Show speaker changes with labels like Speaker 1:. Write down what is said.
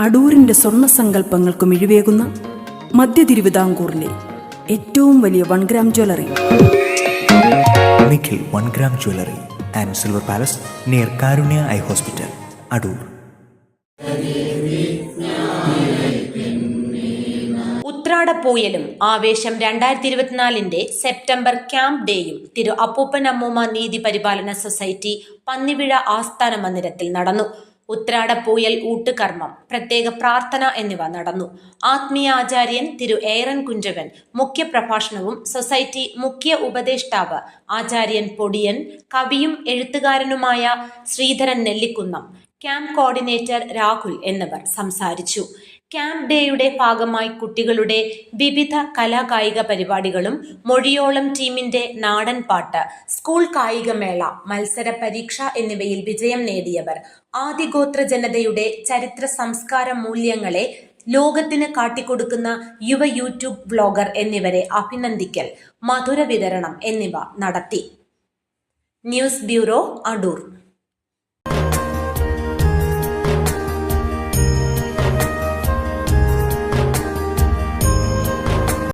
Speaker 1: അടൂരിന്റെ സ്വർണ സങ്കല്പങ്ങൾക്ക് മിഴിവേകുന്ന മധ്യ തിരുവിതാംകൂറിലെ ഏറ്റവും വലിയ one gram jewellery
Speaker 2: Nikhil one gram jewellery and silver palace near Karunya eye hospital Adoor
Speaker 3: ഉത്രാടപ്പൂയലും ആവേശം രണ്ടായിരത്തി ഇരുപത്തിനാലിന്റെ സെപ്റ്റംബർ ക്യാമ്പ് ഡേയും തിരു അപ്പൂപ്പൻ അമ്മൂമ്മ നീതി പരിപാലന സൊസൈറ്റി പന്നിവിഴ ആസ്ഥാന മന്ദിരത്തിൽ നടന്നു. ഉത്രാടപ്പൂയൽ ഊട്ടുകർമ്മം പ്രത്യേക പ്രാർത്ഥന എന്നിവ നടന്നു. ആത്മീയ ആചാര്യൻ തിരു ഏറൻ കുഞ്ചവൻ മുഖ്യപ്രഭാഷണവും സൊസൈറ്റി മുഖ്യ ഉപദേഷ്ടാവ് ആചാര്യൻ പൊടിയൻ കവിയും എഴുത്തുകാരനുമായ ശ്രീധരൻ നെല്ലിക്കുന്നം ക്യാമ്പ് കോർഡിനേറ്റർ രാഹുൽ എന്നിവർ സംസാരിച്ചു. ക്യാമ്പ് ഡേയുടെ ഭാഗമായി കുട്ടികളുടെ വിവിധ കലാകായിക പരിപാടികളും മൊഴിയോളം ടീമിന്റെ നാടൻ പാട്ട് സ്കൂൾ കായികമേള മത്സര പരീക്ഷ എന്നിവയിൽ വിജയം നേടിയവർ. ആദിഗോത്ര ജനതയുടെ ചരിത്ര സംസ്കാര മൂല്യങ്ങളെ ലോകത്തിന് കാട്ടിക്കൊടുക്കുന്ന യുവ യൂട്യൂബ് വ്ലോഗർ എന്നിവരെ അഭിനന്ദിക്കൽ മധുര വിതരണം എന്നിവ നടത്തി. News bureau Adoor.